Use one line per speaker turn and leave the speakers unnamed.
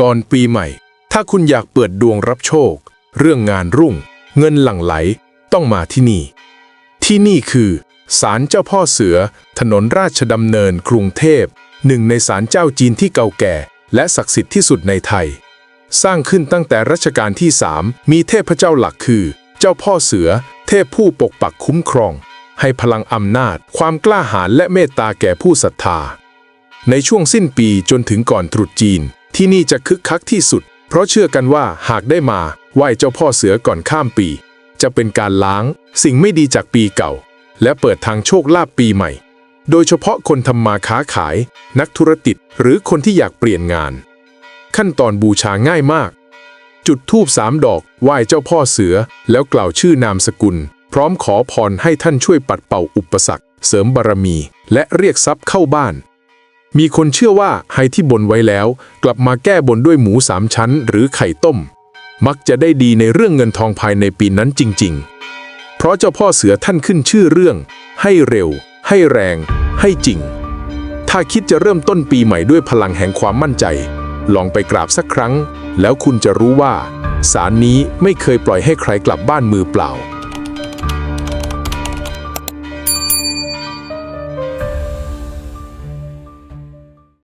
ก่อนปีใหม่ ถ้าคุณอยากเปิดดวงรับโชค เรื่องงานรุ่ง เงินหลั่งไหล ต้องมาที่นี่ ที่นี่คือศาลเจ้าพ่อเสือ ถนนราชดำเนินกรุงเทพหนึ่งในศาลเจ้าจีนที่เก่าแก่ และศักดิ์สิทธิ์ที่สุดในไทย สร้างขึ้นตั้งแต่รัชกาลที่สามมีเทพเจ้าหลักคือ เจ้าพ่อเสือ เทพผู้ปกปักคุ้มครอง ให้พลังอำนาจ ความกล้าหาญและเมตตาแก่ผู้ศรัทธา ในช่วงสิ้นปีจนถึงก่อนตรุษจีน ที่นี่จะคึกคักที่สุด เพราะเชื่อกันว่าหากได้มาไหว้เจ้าพ่อเสือก่อนข้ามปี จะเป็นการล้าง สิ่งไม่ดีจากปีเก่า และเปิดทางโชคลาภปีใหม่ โดยเฉพาะคนทำมาค้าขาย นักธุรกิจหรือคนที่อยากเปลี่ยนงาน ขั้นตอนบูชาง่ายมาก จุดธูปสามดอกไหว้เจ้าพ่อเสือ แล้วกล่าวชื่อนามสกุล พร้อมขอพรให้ท่านช่วยปัดเป่าอุปสรรค เสริมบารมี และเรียกทรัพย์เข้าบ้าน มีคนเชื่อว่าให้ที่บนไว้แล้ว กลับมาแก้บนด้วยหมูสามชั้น หรือไข่ต้ม มักจะได้ดีในเรื่องเงินทองภายในปีนั้นจริง ๆ เพราะเจ้าพ่อเสือท่านขึ้นชื่อเรื่อง ให้เร็ว ให้แรง ให้จริง ถ้าคิดจะเริ่มต้นปีใหม่ด้วยพลังแห่งความมั่นใจ ลองไปกราบสักครั้ง แล้วคุณจะรู้ว่าศาลนี้ไม่เคยปล่อยให้ใครกลับบ้านมือเปล่า